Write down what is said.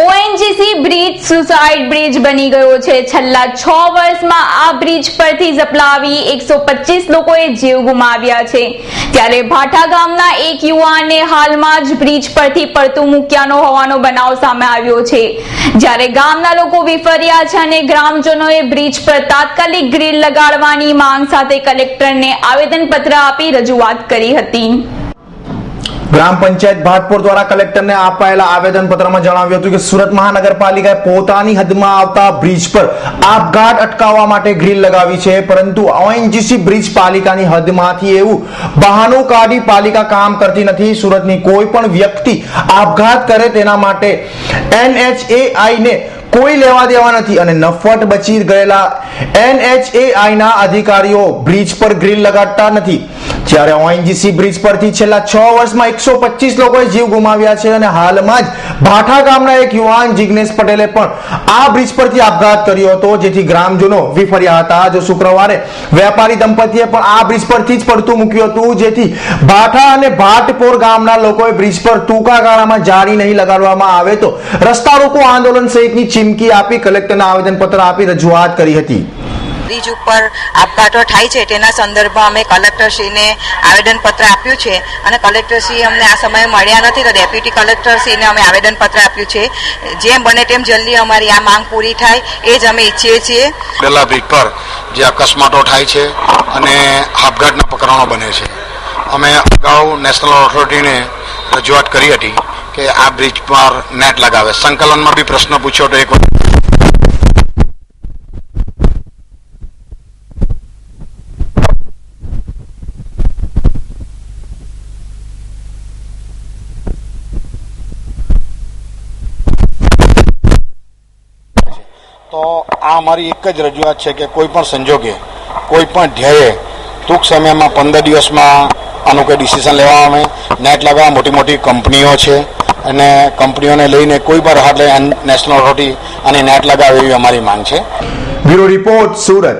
ONGC bridge suicide bridge બની ગયો છે. છેલ્લા છ વર્ષમાં આ બ્રિજ પરથી ઝપલાવી એકસો પચીસ લોકોએ જીવ ગુમાવ્યા છે. ત્યારે ભાઠા ગામના એક યુવાનને હાલમાં જ બ્રિજ પરથી પડતું મૂક્યાનો હોવાનો બનાવ સામે આવ્યો છે. જ્યારે ગામના લોકો વિફર્યા છે અને ગ્રામજનોએ બ્રિજ પર તાત્કાલિક ગ્રીલ લગાડવાની માંગ સાથે કલેક્ટરને આવેદનપત્ર આપી રજૂઆત કરી હતી. ગ્રામ પંચાયત ભાટપુર દ્વારા કલેક્ટરને અપાયેલા આવેદનપત્રમાં જણાવ્યું હતું કે સુરત મહાનગરપાલિકાએ પોતાની હદમાં આવતા બ્રિજ પર આપઘાત અટકાવવા માટે ગ્રીલ લગાવી છે, પરંતુ ઓએનજીસી બ્રિજ પાલિકાની હદમાંથી એવું બહાનું કાઢી પાલિકા કામ કરતી નથી. સુરતની કોઈ પણ વ્યક્તિ આપઘાત કરે તેના માટે એનએચએઆઈને કોઈ લેવા દેવા નથી અને નફટ બચી ગયેલા એનએચએઆઈના અધિકારીઓ બ્રિજ પર ગ્રીલ લગાડતા નથી. જ્યારે ઓએનજીસી બ્રિજ પરથી છેલ્લા છ વર્ષમાં એકસો પચીસ લોકોએ જીવ ગુમાવ્યા છે અને હાલમાં જ ભાઠા ગામના એક યુવાન જિગ્નેશ પટેલે પણ આ બ્રિજ પરથી આપઘાત કર્યો હતો. જેથી ગ્રામજનો વિફર્યા હતા. જો શુક્રવારે વેપારી દંપતીએ પણ આ બ્રિજ પરથી જ પડતું મૂક્યું હતું. જેથી ભાઠા અને ભાટપોર ગામના લોકોએ બ્રિજ પર ટૂંકા ગાળામાં જાળી નહીં લગાડવામાં આવે તો રસ્તા રોકો આંદોલન સહિતની ચીમકી આપી કલેક્ટરને આવેદનપત્ર આપી રજૂઆત કરી હતી. બ્રિજ ઉપર આપઘાતો થાય છે, તેના સંદર્ભમાં અમે કલેક્ટરશ્રીને આવેદનપત્ર આપ્યું છે અને કલેક્ટરશ્રી અમને આ સમયે મળ્યા નથી, તો ડેપ્યુટી કલેક્ટરશ્રીને અમે આવેદનપત્ર આપ્યું છે. જેમ બને તેમ જલ્દી અમારી આ માંગ પૂરી થાય, એ જ અમે ઈચ્છીએ છીએ. પેલા બ્રિજ પર જે અકસ્માતો થાય છે અને આપઘાતના પ્રકરણો બને છે. અમે અગાઉ નેશનલ ઓથોરિટીને રજૂઆત કરી હતી કે આ બ્રિજ પર નેટ લગાવે. સંકલનમાં બી પ્રશ્ન પૂછ્યો તો એક તો આ અમારી એક જ રજૂઆત છે કે કોઈ પણ સંજોગે, કોઈ પણ ધ્યેયે ટૂંક સમયમાં પંદર દિવસમાં આનું કોઈ ડિસિઝન લેવામાં આવે. નેટ લગાવવા મોટી મોટી કંપનીઓ છે અને કંપનીઓને લઈને કોઈ પણ રાહત લઈ નેશનલ ઓથોરિટી અને નેટ લગાવે એવી અમારી માંગ છે. Bureau report Surat.